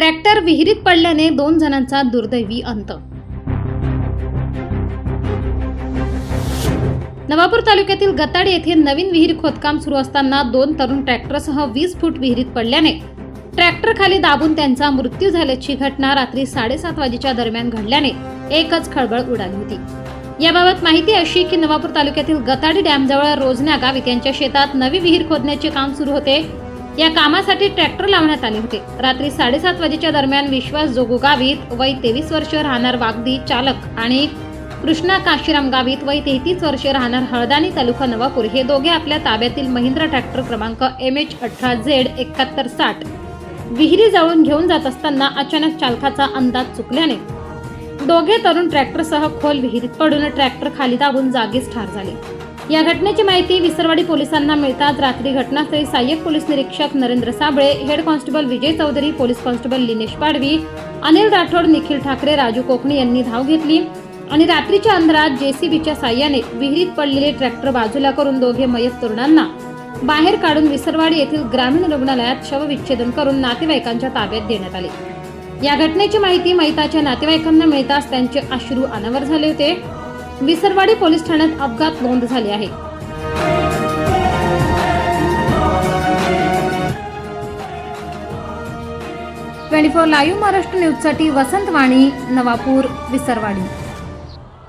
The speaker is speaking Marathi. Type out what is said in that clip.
ट्रॅक्टर विहिरीत पडल्याने दोन जणांचा दुर्दैवी अंत. नवापूर तालुक्यातील गताडी येथे नवीन विहीर खोदकाम सुरू असताना दोन तरुण ट्रॅक्टरसह वीस फूट विहिरीत पडल्याने ट्रॅक्टर खाली दाबून त्यांचा मृत्यू झाल्याची घटना रात्री साडेसात वाजेच्या दरम्यान घडल्याने एकच खळबळ उडाली होती. याबाबत माहिती अशी की नवापूर तालुक्यातील गताडी डॅमजवळ रोजण्या गावित यांच्या शेतात नवी विहीर खोदण्याचे काम सुरू होते. या कामासाठी ट्रॅक्टर लावण्यात आले होते. रात्री साडेसात वाजेच्या दरम्यान विश्वास जोगू गावित वय तेवीस वर्ष राहणार वागदी चालक आणि कृष्णा काशीराम गावित वय तेहतीस वर्षे राहणार हळदानी तालुका नवापूर हे दोघे आपल्या ताब्यातील महिंद्रा ट्रॅक्टर क्रमांक एम एच अठरा झेड एकाहत्तर साठ विहिरी जवळून घेऊन जात असताना अचानक चालकाचा अंदाज चुकल्याने दोघे तरुण ट्रॅक्टरसह खोल विहिरीत पडून ट्रॅक्टर खाली दाबून जागीच ठार झाले. या घटनेची माहिती विसरवाडी पोलिसांना मिळताच रात्री घटनास्थळी सहाय्यक पोलीस निरीक्षक Narendra Sable head constable Vijay Chaudhari police constable Linesh Padvi Anil Rathod Nikhil Thackeray Raju Kokani यांनी धाव घेतली आणि रात्रीच्या अंधारात जेसीबीच्या साह्याने विहिरीत पडलेले ट्रॅक्टर बाजूला करून दोघे मयत तरुणांना बाहेर काढून विसरवाडी येथील ग्रामीण रुग्णालयात शवविच्छेदन करून नातेवाईकांच्या ताब्यात देण्यात आले. या घटनेची माहिती मैताच्या नातेवाईकांना मिळताच त्यांचे अश्रू अनावर झाले होते. विसरवाडी पोलीस ठाण्यात अपघात नोंद झाली आहे. ट्वेंटी फोर लाईव्ह महाराष्ट्र न्यूजसाठी वसंत वाणी नवापूर विसरवाडी.